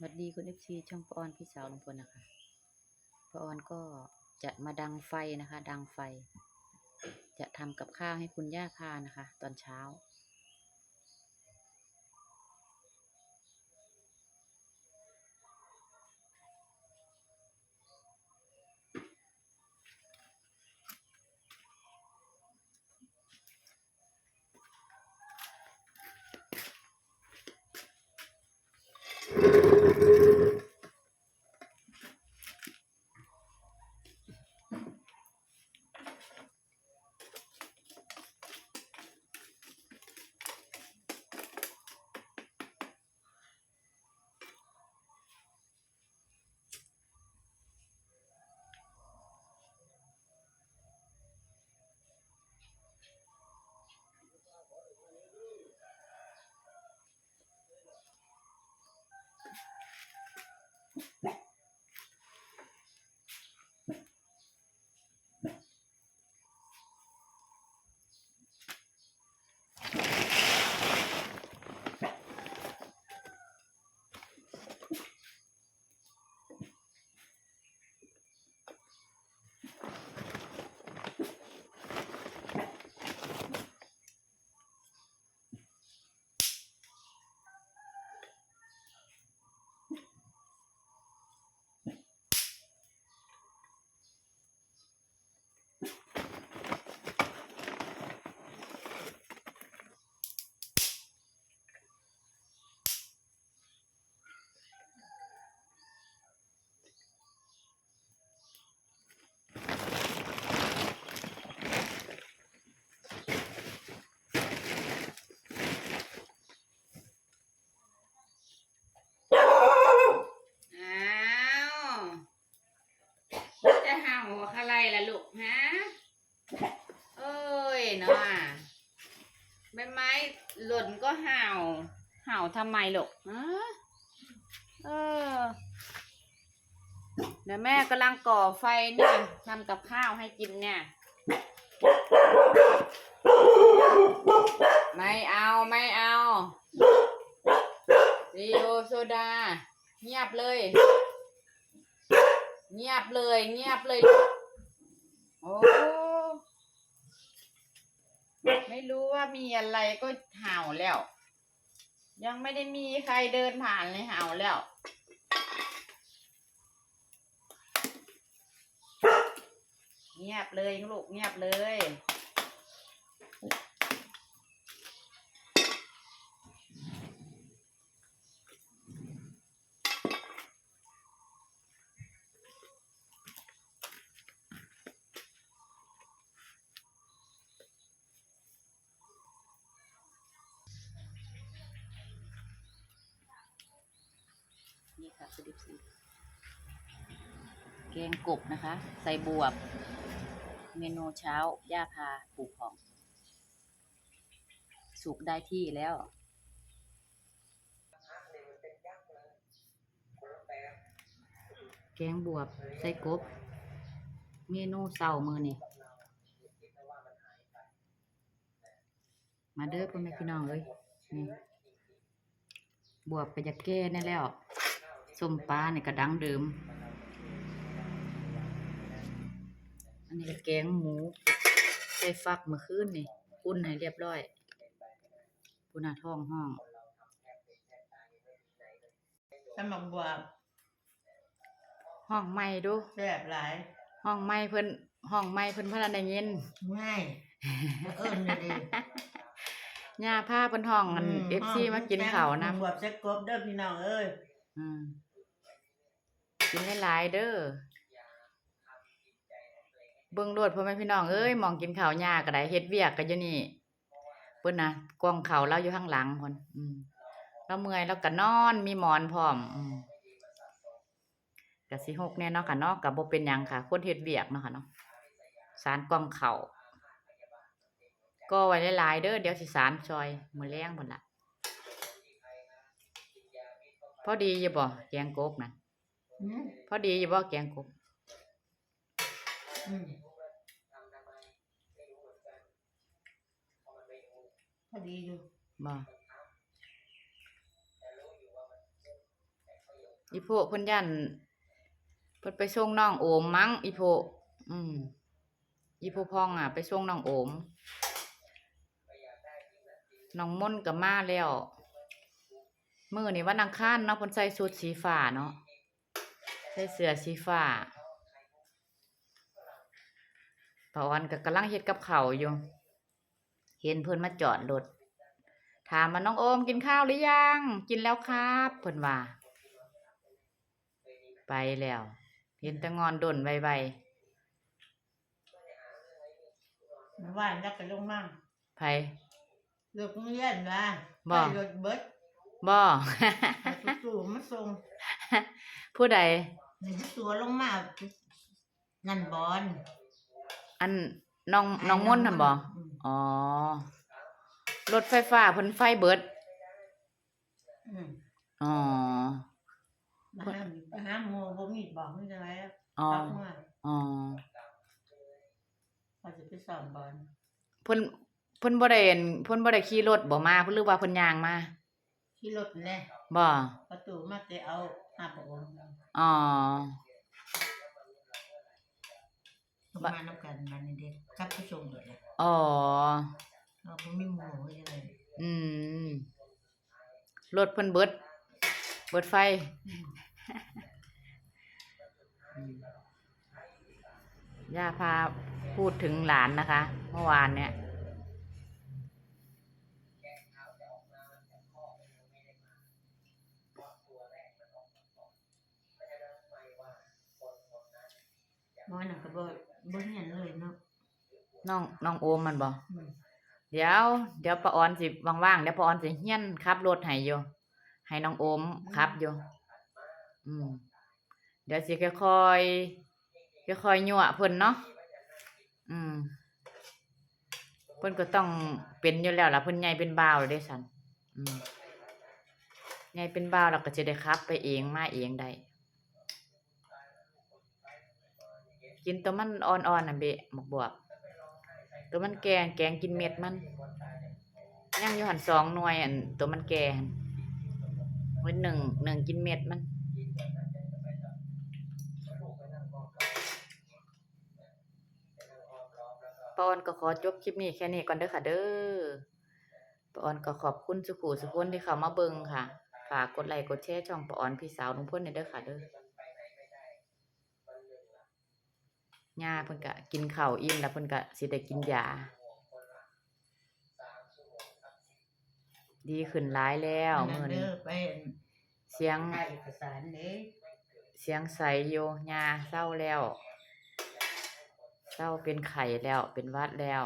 สวัสดีคุณเอฟซีช่องปอนพี่สาวลุงพลนะคะปอนก็จะมาดังไฟนะคะ ดังไฟ จะทำกับข้าวให้คุณย่าทานนะคะ ตอนเช้าอ้ ทำไมลูกฮะเออ เดี๋ยวแม่กำลังก่อไฟเนี่ยทำกับข้าวให้กินเนี่ย ไม่เอาไม่เอารีโอโซดา เงียบเลย เงียบเลย เงียบเลย โอ้ไม่รู้ว่ามีอะไรก็เห่าแล้ว ยังไม่ได้มีใครเดินผ่านเลยเห่าแล้ว เงียบเลยลูกเงียบเลย สิบสีแกงกบนะคะ ใส่บวบ เมนูเช้า ย่าพาปลูกของ สุกได้ที่แล้วแกงบวบ ใส่กบ เมนูเสาร์มือนี่มาเด้อพ่อแม่พี่น้องเอ้ยนี่บวบก็จะแก้แน่แล้ว ส้มปลาเนี่ยก็ดังเดิม อันนี้ก็แกงหมูใส่ฟักเมื่อคืนนี่อุ่นให้เรียบร้อยปุนาท้องห้องสมัครบวบห้องใหม่ดูแซ่บหลายห้องใหม่เพิ่นห้องใหม่เพิ่นพนันได้ยินง่ายเอิ้นเลยดิย่าผ้าเพิ่นห้องอันเอฟซีมากินข้าวนะบวบเซ็กกบเด้อพี่น้องเอ้ยอืม กินหลายๆเด้อเบิ่งโลดพ่อแม่พี่น้องเอ้ยมองกินข้าวยาก็ได้เฮ็ดเวียกก็อยู่นี่เพิ่นนะกองข้าเราอยู่ข้างหลังพุ่นอืมเราเมื่อยแล้วก็นอนมีหมอนพร้อมอืมก็สิหกแน่เนาะค่ะเนาะก็บ่เป็นยังค่ะ คนเฮ็ดเวียกเนาะค่ะเนาะสารกองเข้าก็ไว้หลายๆเด้อเดี๋ยวสิสารซอยมือแลงพุ่นล่ะพอดีอยู่บ่แกงโกบน่ะ อืมพอดีอยู่บ่แกงกบอืมพอดีอยู่บ่อีโพเพิ่นยันเพิ่นไปส่งน้องโอมมั้งอีโพอืมอีโพพองอะ ไปส่งน้องโอมน้องม่นก็มาแล้ว มื้อนี้วันอังคารเนาะเพิ่นใส่ชุดสีฟ้าเนาะใส่เสื้อสีฟ้าป้าออนก็กำลังเฮ็ดกับข้าวอยู่ เห็นเพิ่นมาจอดรถถามว่าน้องโอมกินข้าวหรือยัง กินแล้วครับเพิ่นว่า ไปแล้ว เห็นแต่งอนดนไวเมื่อวานแล้วก็ลงมาๆไผเลิกโรงเรียนว่าบ่ไปรถเบิดบ่เอาจู่ๆมาส่งผู้ใด นี่ตัวลงมานั่นบอลอันน้องน้องม่นต์น่ะบ่อืมอ๋อ รถไฟฟ้าเพิ่นไฟเบิดอืมอ๋อมาห้ามมาห้ามโมบ่มีบอกไม่ได้แล้วอ๋อเอามาอ๋อเขาจะไปสอนบอลเพิ่นเพิ่นบ่ได้อั่นเพิ่นบ่ได้ขี่รถบ่มาเพิ่นหรือว่าเพิ่นย่างมาที่รถแน่ บ่ประตูมาแต่เอาหาประองค์อ๋อเขามาน้ำกันมันนี่เด็กกลับไปส่งเด็กเลยอ๋อเราบ่มีหมู่เฮ็ดจังได๋อืมรถเพิ่นเบิด เบิดไฟอืมอืมย่าพาพูดถึงหลานนะคะ เมื่อวานเนี่ย น้อยน่ะก็บ่บ่เห็นเลยเนาะน้องน้องโอมมันบอกอืมเดี๋ยว เดี๋ยวป้าออนสิว่างๆเดี๋ยวป้าออนสิเฮียนขับรถให้อยู่ให้น้องโอมขับอยู่อืมเดี๋ยวสิค่อยๆค่อยๆยั่วเพิ่นเนาะอืมเพิ่นก็ต้องเป็นอยู่แล้วล่ะเพิ่นใหญ่เป็นบ่าวแล้วเด้สันอืมใหญ่เป็นบ่าวแล้วก็จะได้ขับ ไปเองมาเองได้ กินตัวมันอ่อนๆน่ะเบะหมกบวบตัวมันแก่แกงกินเม็ดมันยังอยู่หันสองหน่วยอันตัวมันแก่หันไว้หนึ่งหนึ่งกินเม็ดมันปอนก็ขอจบคลิปนี้แค่นี้ก่อนเด้อค่ะ เด้อปอนก็ขอบคุณสุขุสุขนที่เข้ามาเบิ่งค่ะ ฝากกดไลค์กดแชร์ช่องปอนพี่สาวลุงพ่นในเด้อค่ะเด้อ ย่าเพิ่นก็กินข้าวอิ่มแล้วเพิ่นก็สิได้กินยา ดีขึ้นหลายแล้วนั่มื้นอนี้เด้อไปเสียงถ่ายเอกสารเด้เสียงใสอยู่ยาเศร้าแล้วเศร้าเป็นไข้แล้วเป็นหวัดแล้ว